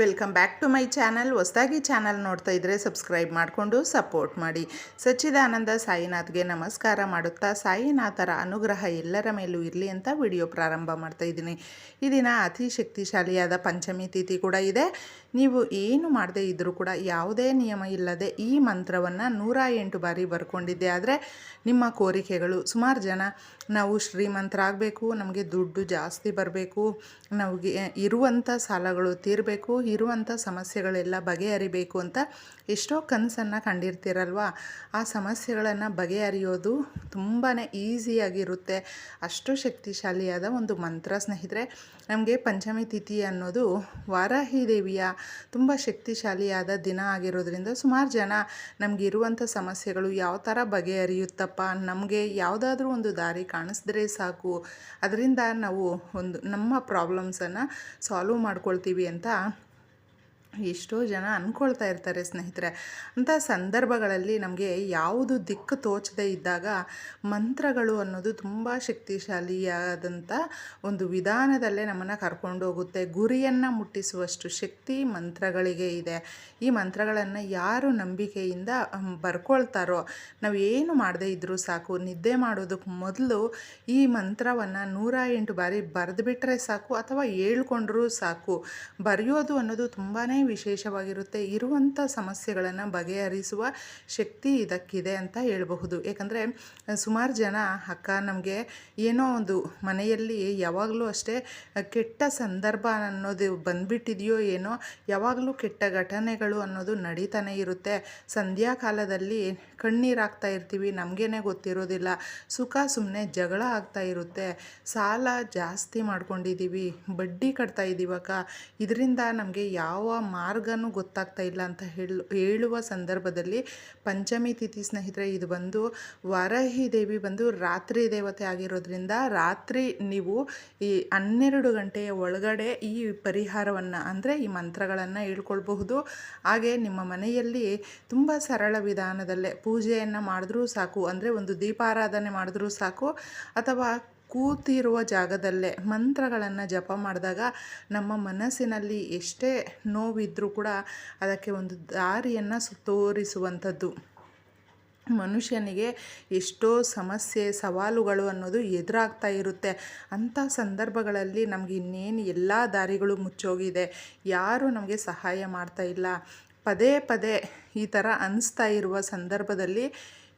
Welcome back to my channel. ಹೊಸದಾಗಿ channel ನೋಡ್ತಾ ಇದ್ದರೆ ಸಬ್ಸ್ಕ್ರೈಬ್ ಮಾಡಿಕೊಂಡು ಸಪೋರ್ಟ್ ಮಾಡಿ. ಸಚ್ಚಿದಾನಂದ ಸಾಯಿನಾಥ್ಗೆ ನಮಸ್ಕಾರ ಮಾಡುತ್ತಾ ಸಾಯಿನಾಥರ ಅನುಗ್ರಹ ಎಲ್ಲರ ಮೇಲೂ ಇರಲಿ ಅಂತ ವಿಡಿಯೋ ಪ್ರಾರಂಭ ಮಾಡ್ತಾ ಇದ್ದೀನಿ. ಈ ದಿನ ಅತಿ ಶಕ್ತಿಶಾಲಿಯಾದ ಪಂಚಮಿ ತಿಥಿ ಕೂಡ ಇದೆ. ನೀವು ಏನು ಮಾಡದೇ ಇದ್ದರೂ ಕೂಡ ಯಾವುದೇ ನಿಯಮ ಇಲ್ಲದೆ ಈ ಮಂತ್ರವನ್ನು ನೂರ ಎಂಟು ಬಾರಿ ಬರ್ಕೊಂಡಿದ್ದೆ. ಆದರೆ ನಿಮ್ಮ ಕೋರಿಕೆಗಳು ಸುಮಾರು ಜನ ನಾವು ಶ್ರೀಮಂತರಾಗಬೇಕು, ನಮಗೆ ದುಡ್ಡು ಜಾಸ್ತಿ ಬರಬೇಕು, ನಮಗೆ ಇರುವಂಥ ಸಾಲಗಳು ತೀರಬೇಕು, ಇರುವಂಥ ಸಮಸ್ಯೆಗಳೆಲ್ಲ ಬಗೆಹರಿಬೇಕು ಅಂತ ಎಷ್ಟೋ ಕನಸನ್ನು ಕಂಡಿರ್ತೀರಲ್ವ? ಆ ಸಮಸ್ಯೆಗಳನ್ನು ಬಗೆಹರಿಯೋದು ತುಂಬಾ ಈಸಿಯಾಗಿರುತ್ತೆ. ಅಷ್ಟು ಶಕ್ತಿಶಾಲಿಯಾದ ಒಂದು ಮಂತ್ರ ಸ್ನೇಹಿತರೆ, ನಮಗೆ ಪಂಚಮಿ ತಿಥಿ ಅನ್ನೋದು ವಾರಾಹಿ ದೇವಿಯ ತುಂಬ ಶಕ್ತಿಶಾಲಿಯಾದ ದಿನ ಆಗಿರೋದ್ರಿಂದ ಸುಮಾರು ಜನ ನಮಗಿರುವಂಥ ಸಮಸ್ಯೆಗಳು ಯಾವ ಥರ ಬಗೆಹರಿಯುತ್ತಪ್ಪ, ನಮಗೆ ಯಾವುದಾದ್ರೂ ಒಂದು ದಾರಿ ಕಾಣಿಸಿದ್ರೆ ಸಾಕು. ಅದರಿಂದ ನಾವು ಒಂದು ನಮ್ಮ ಪ್ರಾಬ್ಲಮ್ಸನ್ನು ಸಾಲ್ವ್ ಮಾಡ್ಕೊಳ್ತೀವಿ ಅಂತ ಎಷ್ಟೋ ಜನ ಅಂದ್ಕೊಳ್ತಾ ಇರ್ತಾರೆ ಸ್ನೇಹಿತರೆ. ಅಂಥ ಸಂದರ್ಭಗಳಲ್ಲಿ ನಮಗೆ ಯಾವುದು ದಿಕ್ಕು ತೋಚದೇ ಇದ್ದಾಗ ಮಂತ್ರಗಳು ಅನ್ನೋದು ತುಂಬ ಶಕ್ತಿಶಾಲಿಯಾದಂಥ ಒಂದು ವಿಧಾನದಲ್ಲೇ ನಮ್ಮನ್ನು ಕರ್ಕೊಂಡು ಹೋಗುತ್ತೆ. ಗುರಿಯನ್ನು ಮುಟ್ಟಿಸುವಷ್ಟು ಶಕ್ತಿ ಮಂತ್ರಗಳಿಗೆ ಇದೆ. ಈ ಮಂತ್ರಗಳನ್ನು ಯಾರು ನಂಬಿಕೆಯಿಂದ ಬರ್ಕೊಳ್ತಾರೋ, ನಾವು ಏನು ಮಾಡದೇ ಇದ್ದರೂ ಸಾಕು. ನಿದ್ದೆ ಮಾಡೋದಕ್ಕೆ ಮೊದಲು ಈ ಮಂತ್ರವನ್ನು ನೂರ ಎಂಟು ಬಾರಿ ಬರೆದುಬಿಟ್ರೆ ಸಾಕು ಅಥವಾ ಹೇಳ್ಕೊಂಡ್ರೂ ಸಾಕು. ಬರೆಯೋದು ಅನ್ನೋದು ತುಂಬಾ ವಿಶೇಷವಾಗಿರುತ್ತೆ. ಇರುವಂಥ ಸಮಸ್ಯೆಗಳನ್ನು ಬಗೆಹರಿಸುವ ಶಕ್ತಿ ಇದಕ್ಕಿದೆ ಅಂತ ಹೇಳಬಹುದು. ಏಕೆಂದರೆ ಸುಮಾರು ಜನ ಅಕ್ಕ ನಮಗೆ ಏನೋ ಒಂದು ಮನೆಯಲ್ಲಿ ಯಾವಾಗಲೂ ಅಷ್ಟೇ ಕೆಟ್ಟ ಸಂದರ್ಭ ಅನ್ನೋದು ಬಂದ್ಬಿಟ್ಟಿದೆಯೋ ಏನೋ, ಯಾವಾಗಲೂ ಕೆಟ್ಟ ಘಟನೆಗಳು ಅನ್ನೋದು ನಡೀತಾನೆ ಇರುತ್ತೆ. ಸಂಧ್ಯಾ ಕಾಲದಲ್ಲಿ ಕಣ್ಣೀರಾಗ್ತಾ ಇರ್ತೀವಿ, ನಮಗೇನೆ ಗೊತ್ತಿರೋದಿಲ್ಲ. ಸುಖ ಸುಮ್ಮನೆ ಜಗಳ ಆಗ್ತಾ ಇರುತ್ತೆ. ಸಾಲ ಜಾಸ್ತಿ ಮಾಡ್ಕೊಂಡಿದ್ದೀವಿ ಬಡ್ಡಿ ಕಟ್ತಾ ಇದ್ದೀವಕ್ಕ ಇದರಿಂದ ನಮಗೆ ಯಾವ ಮಾರ್ಗನೂ ಗೊತ್ತಾಗ್ತಾ ಇಲ್ಲ ಅಂತ ಹೇಳು, ಹೇಳುವ ಸಂದರ್ಭದಲ್ಲಿ ಪಂಚಮಿ ತಿಥಿ ಸ್ನೇಹಿತರೆ, ಇದು ಬಂದು ವರಹಿ ದೇವಿ ಬಂದು ರಾತ್ರಿ ದೇವತೆ ಆಗಿರೋದ್ರಿಂದ ರಾತ್ರಿ ನೀವು ಈ ಹನ್ನೆರಡು ಗಂಟೆಯ ಒಳಗಡೆ ಈ ಪರಿಹಾರವನ್ನು ಅಂದರೆ ಈ ಮಂತ್ರಗಳನ್ನು ಹೇಳ್ಕೊಳ್ಬಹುದು. ಹಾಗೆ ನಿಮ್ಮ ಮನೆಯಲ್ಲಿ ತುಂಬ ಸರಳ ವಿಧಾನದಲ್ಲೇ ಪೂಜೆಯನ್ನು ಮಾಡಿದ್ರೂ ಸಾಕು, ಅಂದರೆ ಒಂದು ದೀಪಾರಾಧನೆ ಮಾಡಿದ್ರೂ ಸಾಕು, ಅಥವಾ ಕೂತಿರುವ ಜಾಗದಲ್ಲೇ ಮಂತ್ರಗಳನ್ನು ಜಪ ಮಾಡಿದಾಗ ನಮ್ಮ ಮನಸ್ಸಿನಲ್ಲಿ ಎಷ್ಟೇ ನೋವಿದ್ದರೂ ಕೂಡ ಅದಕ್ಕೆ ಒಂದು ದಾರಿಯನ್ನು ತೋರಿಸುವಂಥದ್ದು ಮನುಷ್ಯನಿಗೆ ಎಷ್ಟೋ ಸಮಸ್ಯೆ, ಸವಾಲುಗಳು ಅನ್ನೋದು ಎದುರಾಗ್ತಾ ಇರುತ್ತೆ. ಅಂಥ ಸಂದರ್ಭಗಳಲ್ಲಿ ನಮಗೆ ಇನ್ನೇನು ಎಲ್ಲ ದಾರಿಗಳು ಮುಚ್ಚೋಗಿದೆ. ಯಾರೂ ನಮಗೆ ಸಹಾಯ ಮಾಡ್ತಾ ಇಲ್ಲ. ಪದೇ ಪದೇ ಈ ಥರ ಅನಿಸ್ತಾ ಇರುವ ಸಂದರ್ಭದಲ್ಲಿ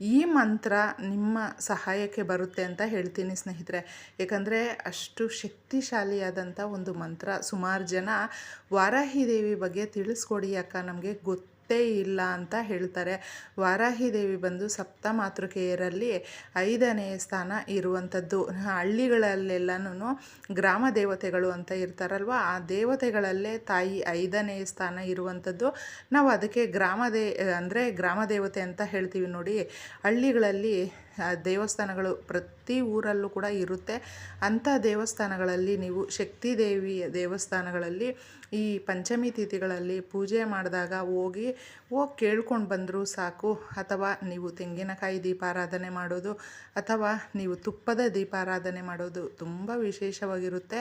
ಈ ಮಂತ್ರ ನಿಮ್ಮ ಸಹಾಯಕ್ಕೆ ಬರುತ್ತೆ ಅಂತ ಹೇಳ್ತೀನಿ ಸ್ನೇಹಿತರೆ. ಏಕೆಂದರೆ ಅಷ್ಟು ಶಕ್ತಿಶಾಲಿಯಾದಂಥ ಒಂದು ಮಂತ್ರ ಸುಮಾರು ಜನ ವಾರಾಹಿ ದೇವಿ ಬಗ್ಗೆ ತಿಳಿಸ್ಕೊಡಿ ಅಕ್ಕ, ನಮಗೆ ಗೊತ್ತು. ಗೊತ್ತೇ ಇಲ್ಲ ಅಂತ ಹೇಳ್ತಾರೆ. ವಾರಾಹಿ ದೇವಿ ಬಂದು ಸಪ್ತ ಮಾತೃಕೆಯರಲ್ಲಿ ಐದನೇ ಸ್ಥಾನ ಇರುವಂಥದ್ದು. ಹಳ್ಳಿಗಳಲ್ಲೆಲ್ಲನೂ ಗ್ರಾಮ ದೇವತೆಗಳು ಅಂತ ಇರ್ತಾರಲ್ವ, ಆ ದೇವತೆಗಳಲ್ಲೇ ತಾಯಿ ಐದನೇ ಸ್ಥಾನ ಇರುವಂಥದ್ದು. ನಾವು ಅದಕ್ಕೆ ಗ್ರಾಮ ದೇ ಅಂದರೆ ಗ್ರಾಮ ದೇವತೆ ಅಂತ ಹೇಳ್ತೀವಿ ನೋಡಿ. ಹಳ್ಳಿಗಳಲ್ಲಿ ದೇವಸ್ಥಾನಗಳು ಪ್ರತಿ ಊರಲ್ಲೂ ಕೂಡ ಇರುತ್ತೆ. ಅಂಥ ದೇವಸ್ಥಾನಗಳಲ್ಲಿ ನೀವು ಶಕ್ತಿ ದೇವಿಯ ದೇವಸ್ಥಾನಗಳಲ್ಲಿ ಈ ಪಂಚಮಿ ತಿಥಿಗಳಲ್ಲಿ ಪೂಜೆ ಮಾಡಿದಾಗ ಹೋಗಿ ಹೋಗಿ ಕೇಳ್ಕೊಂಡು ಬಂದರೂ ಸಾಕು. ಅಥವಾ ನೀವು ತೆಂಗಿನಕಾಯಿ ದೀಪಾರಾಧನೆ ಮಾಡೋದು, ಅಥವಾ ನೀವು ತುಪ್ಪದ ದೀಪಾರಾಧನೆ ಮಾಡೋದು ತುಂಬ ವಿಶೇಷವಾಗಿರುತ್ತೆ.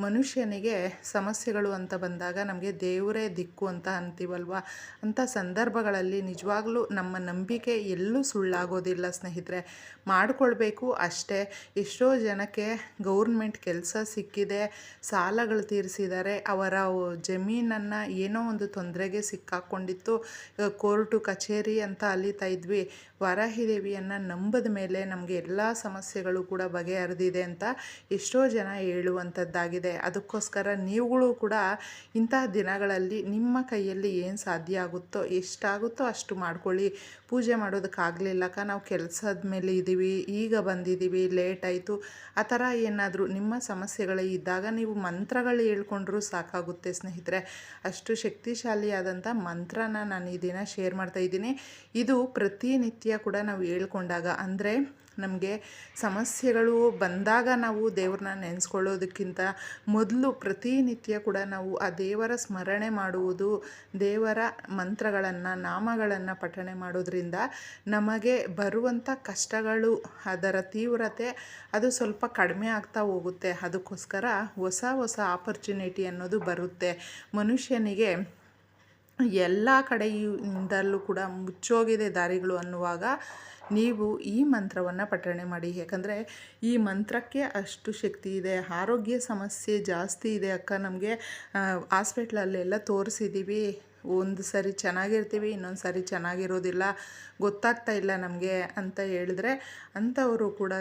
ಮನುಷ್ಯನಿಗೆ ಸಮಸ್ಯೆಗಳು ಅಂತ ಬಂದಾಗ ನಮಗೆ ದೇವರೇ ದಿಕ್ಕು ಅಂತ ಅಂತೀವಲ್ವ? ಅಂಥ ಸಂದರ್ಭಗಳಲ್ಲಿ ನಿಜವಾಗ್ಲೂ ನಮ್ಮ ನಂಬಿಕೆ ಎಲ್ಲೂ ಸುಳ್ಳಾಗೋದಿಲ್ಲ ಸ್ನೇಹಿತರೆ. ಮಾಡಿಕೊಳ್ಬೇಕು. ಅಷ್ಟೇ ಎಷ್ಟೋ ಜನಕ್ಕೆ ಗೌರ್ಮೆಂಟ್ ಕೆಲಸ ಸಿಕ್ಕಿದೆ, ಸಾಲಗಳು ತೀರಿಸಿದ್ದಾರೆ. ಅವರ ಜಮೀನನ್ನು ಏನೋ ಒಂದು ತೊಂದರೆಗೆ ಸಿಕ್ಕಾಕೊಂಡಿತ್ತು. ಕೋರ್ಟು, ಕಚೇರಿ ಅಂತ ಅಲಿತಾ ಇದ್ವಿ. ವರಹಿದೇವಿಯನ್ನು ನಂಬದ ಮೇಲೆ ನಮಗೆ ಎಲ್ಲ ಸಮಸ್ಯೆಗಳು ಕೂಡ ಬಗೆಹರಿದಿದೆ ಅಂತ ಎಷ್ಟೋ ಜನ ಹೇಳುವಂಥದ್ದಾಗಿದೆ. ಅದಕ್ಕೋಸ್ಕರ ನೀವುಗಳು ಕೂಡ ಇಂತಹ ದಿನಗಳಲ್ಲಿ ನಿಮ್ಮ ಕೈಯಲ್ಲಿ ಏನು ಸಾಧ್ಯ ಆಗುತ್ತೋ, ಎಷ್ಟಾಗುತ್ತೋ ಅಷ್ಟು ಮಾಡ್ಕೊಳ್ಳಿ. ಪೂಜೆ ಮಾಡೋದಕ್ಕಾಗಲಿಲ್ಲಕ್ಕ ನಾವು ಕೆಲಸದ ಮೇಲೆ ಇದ್ದೀವಿ, ಈಗ ಬಂದಿದ್ದೀವಿ ಲೇಟ್ ಆಯಿತು. ಆ ಥರ ಏನಾದರೂ ನಿಮ್ಮ ಸಮಸ್ಯೆಗಳು ಇದ್ದಾಗ ನೀವು ಮಂತ್ರಗಳು ಹೇಳ್ಕೊಂಡ್ರೂ ಸಾಕಾಗುತ್ತೆ ಸ್ನೇಹಿತರೆ. ಅಷ್ಟು ಶಕ್ತಿಶಾಲಿಯಾದಂಥ ಮಂತ್ರನ ನಾನು ಈ ದಿನ ಶೇರ್ ಮಾಡ್ತಾ ಇದ್ದೀನಿ. ಇದು ಪ್ರತಿನಿತ್ಯ ಕೂಡ ನಾವು ಹೇಳ್ಕೊಂಡಾಗ, ಅಂದರೆ ನಮಗೆ ಸಮಸ್ಯೆಗಳು ಬಂದಾಗ ನಾವು ದೇವ್ರನ್ನ ನೆನೆಸ್ಕೊಳ್ಳೋದಕ್ಕಿಂತ ಮೊದಲು ಪ್ರತಿನಿತ್ಯ ಕೂಡ ನಾವು ಆ ದೇವರ ಸ್ಮರಣೆ ಮಾಡುವುದು, ದೇವರ ಮಂತ್ರಗಳನ್ನು, ನಾಮಗಳನ್ನು ಪಠಣೆ ಮಾಡೋದ್ರಿಂದ ನಮಗೆ ಬರುವಂಥ ಕಷ್ಟಗಳು, ಅದರ ತೀವ್ರತೆ ಅದು ಸ್ವಲ್ಪ ಕಡಿಮೆ ಆಗ್ತಾ ಹೋಗುತ್ತೆ. ಅದಕ್ಕೋಸ್ಕರ ಹೊಸ ಹೊಸ ಆಪರ್ಚುನಿಟಿ ಅನ್ನೋದು ಬರುತ್ತೆ. ಮನುಷ್ಯನಿಗೆ ಎಲ್ಲ ಕಡೆಯಿಂದಲೂ ಕೂಡ ಮುಚ್ಚೋಗಿದೆ ದಾರಿಗಳು ಅನ್ನುವಾಗ ನೀವು ಈ ಮಂತ್ರವನ್ನು ಪಠಣೆ ಮಾಡಿ. ಯಾಕಂದರೆ ಈ ಮಂತ್ರಕ್ಕೆ ಅಷ್ಟು ಶಕ್ತಿ ಇದೆ, ಆರೋಗ್ಯ ಸಮಸ್ಯೆ ಜಾಸ್ತಿ ಇದೆ. ಅಕ್ಕ ನಮಗೆ ಹಾಸ್ಪಿಟ್ಲಲ್ಲೆಲ್ಲ ತೋರಿಸಿದ್ದೀವಿ ಒಂದು ಸರಿ ಚೆನ್ನಾಗಿರ್ತೀವಿ, ಇನ್ನೊಂದು ಸರಿ ಚೆನ್ನಾಗಿರೋದಿಲ್ಲ, ಗೊತ್ತಾಗ್ತಾ ಇಲ್ಲ ನಮಗೆ ಅಂತ ಹೇಳಿದ್ರೆ ಅಂಥವರು ಕೂಡ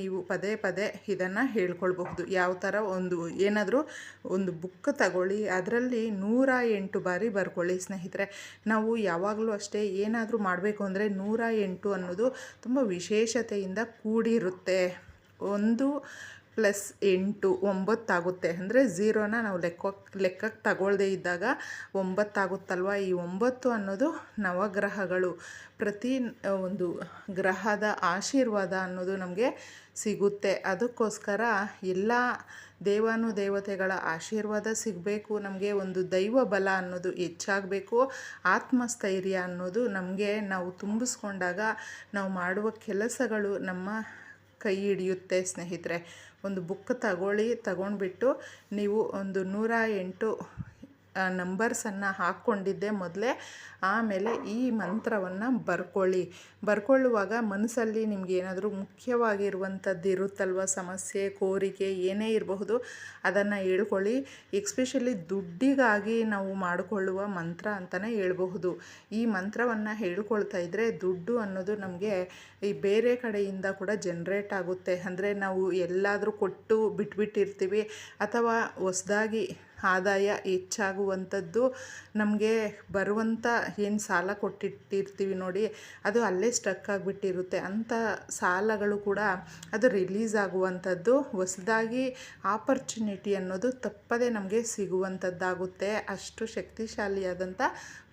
ನೀವು ಪದೇ ಪದೇ ಇದನ್ನು ಹೇಳ್ಕೊಳ್ಬಹುದು. ಯಾವ ಥರ ಒಂದು ಏನಾದರೂ ಒಂದು ಬುಕ್ ತಗೊಳ್ಳಿ, ಅದರಲ್ಲಿ ನೂರ ಎಂಟು ಬಾರಿ ಬರ್ಕೊಳ್ಳಿ ಸ್ನೇಹಿತರೆ. ನಾವು ಯಾವಾಗಲೂ ಅಷ್ಟೇ ಏನಾದರೂ ಮಾಡಬೇಕು ಅಂದರೆ ನೂರ ಎಂಟು ಅನ್ನೋದು ತುಂಬ ವಿಶೇಷತೆಯಿಂದ ಕೂಡಿರುತ್ತೆ. ಒಂದು ಪ್ಲಸ್ ಎಂಟು ಒಂಬತ್ತಾಗುತ್ತೆ. ಅಂದರೆ ಝೀರೋನ ನಾವು ಲೆಕ್ಕ, ಲೆಕ್ಕಕ್ಕೆ ತಗೊಳ್ಳದೇ ಇದ್ದಾಗ ಒಂಬತ್ತಾಗುತ್ತಲ್ವ? ಈ ಒಂಬತ್ತು ಅನ್ನೋದು ನವಗ್ರಹಗಳು. ಪ್ರತಿ ಒಂದು ಗ್ರಹದ ಆಶೀರ್ವಾದ ಅನ್ನೋದು ನಮಗೆ ಸಿಗುತ್ತೆ. ಅದಕ್ಕೋಸ್ಕರ ಎಲ್ಲ ದೇವಾನು ದೇವತೆಗಳ ಆಶೀರ್ವಾದ ಸಿಗಬೇಕು. ನಮಗೆ ಒಂದು ದೈವ ಬಲ ಅನ್ನೋದು ಹೆಚ್ಚಾಗಬೇಕು. ಆತ್ಮಸ್ಥೈರ್ಯ ಅನ್ನೋದು ನಮಗೆ ನಾವು ತುಂಬಿಸ್ಕೊಂಡಾಗ ನಾವು ಮಾಡುವ ಕೆಲಸಗಳು ನಮ್ಮ ಕೈ ಹಿಡಿಯುತ್ತೆ ಸ್ನೇಹಿತರೆ. ಒಂದು ಬುಕ್ ತಗೊಳ್ಳಿ ತಗೊಂಡ್ಬಿಟ್ಟು ನೀವು ಒಂದು ನೂರ ಎಂಟು ನಂಬರ್ಸನ್ನು ಹಾಕ್ಕೊಂಡಿದ್ದೆ ಮೊದಲೇ. ಆಮೇಲೆ ಈ ಮಂತ್ರವನ್ನು ಬರ್ಕೊಳ್ಳಿ. ಬರ್ಕೊಳ್ಳುವಾಗ ಮನಸ್ಸಲ್ಲಿ ನಿಮ್ಗೆ ಏನಾದರೂ ಮುಖ್ಯವಾಗಿರುವಂಥದ್ದು ಇರುತ್ತಲ್ವ? ಸಮಸ್ಯೆ, ಕೋರಿಕೆ, ಏನೇ ಇರಬಹುದು, ಅದನ್ನು ಹೇಳ್ಕೊಳ್ಳಿ. ಎಕ್ಸ್ಪೆಷಲಿ ದುಡ್ಡಿಗಾಗಿ ನಾವು ಮಾಡಿಕೊಳ್ಳುವ ಮಂತ್ರ ಅಂತಲೇ ಹೇಳ್ಬಹುದು. ಈ ಮಂತ್ರವನ್ನು ಹೇಳ್ಕೊಳ್ತಾ ಇದ್ದರೆ ದುಡ್ಡು ಅನ್ನೋದು ನಮಗೆ ಈ ಬೇರೆ ಕಡೆಯಿಂದ ಕೂಡ ಜನ್ರೇಟ್ ಆಗುತ್ತೆ. ಅಂದರೆ ನಾವು ಎಲ್ಲಾದರೂ ಕೊಟ್ಟು ಬಿಟ್ಬಿಟ್ಟಿರ್ತೀವಿ ಅಥವಾ ಹೊಸ್ದಾಗಿ ಆದಾಯ ಹೆಚ್ಚಾಗುವಂಥದ್ದು. ನಮಗೆ ಬರುವಂಥ ಏನು ಸಾಲ ಕೊಟ್ಟಿಟ್ಟಿರ್ತೀವಿ ನೋಡಿ, ಅದು ಅಲ್ಲೇ ಸ್ಟಕ್ ಆಗಿಬಿಟ್ಟಿರುತ್ತೆ. ಅಂಥ ಸಾಲಗಳು ಕೂಡ ಅದು ರಿಲೀಸ್ ಆಗುವಂಥದ್ದು. ಹೊಸದಾಗಿ ಆಪರ್ಚುನಿಟಿ ಅನ್ನೋದು ತಪ್ಪದೇ ನಮಗೆ ಸಿಗುವಂಥದ್ದಾಗುತ್ತೆ. ಅಷ್ಟು ಶಕ್ತಿಶಾಲಿಯಾದಂಥ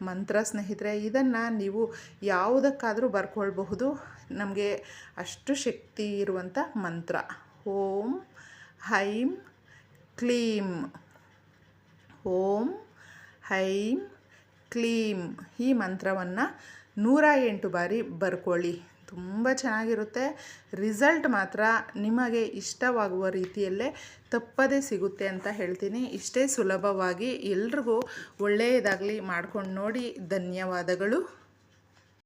ಮಂತ್ರ ಸ್ನೇಹಿತರೆ, ಇದನ್ನು ನೀವು ಯಾವುದಕ್ಕಾದರೂ ಬರ್ಕೊಳ್ಬಹುದು. ನಮಗೆ ಅಷ್ಟು ಶಕ್ತಿ ಇರುವಂಥ ಮಂತ್ರ. ಓಂ ಹೈಂ ಕ್ಲೀಂ. ಓಂ ಹೈಂ ಕ್ಲೀಂ. ಈ ಮಂತ್ರವನ್ನು ನೂರ ಎಂಟು ಬಾರಿ ಬರ್ಕೊಳ್ಳಿ. ತುಂಬ ಚೆನ್ನಾಗಿರುತ್ತೆ. ರಿಸಲ್ಟ್ ಮಾತ್ರ ನಿಮಗೆ ಇಷ್ಟವಾಗುವ ರೀತಿಯಲ್ಲೇ ತಪ್ಪದೇ ಸಿಗುತ್ತೆ ಅಂತ ಹೇಳ್ತೀನಿ. ಇಷ್ಟೇ ಸುಲಭವಾಗಿ ಎಲ್ರಿಗೂ ಒಳ್ಳೆಯದಾಗಲಿ ಮಾಡ್ಕೊಂಡು ನೋಡಿ. ಧನ್ಯವಾದಗಳು.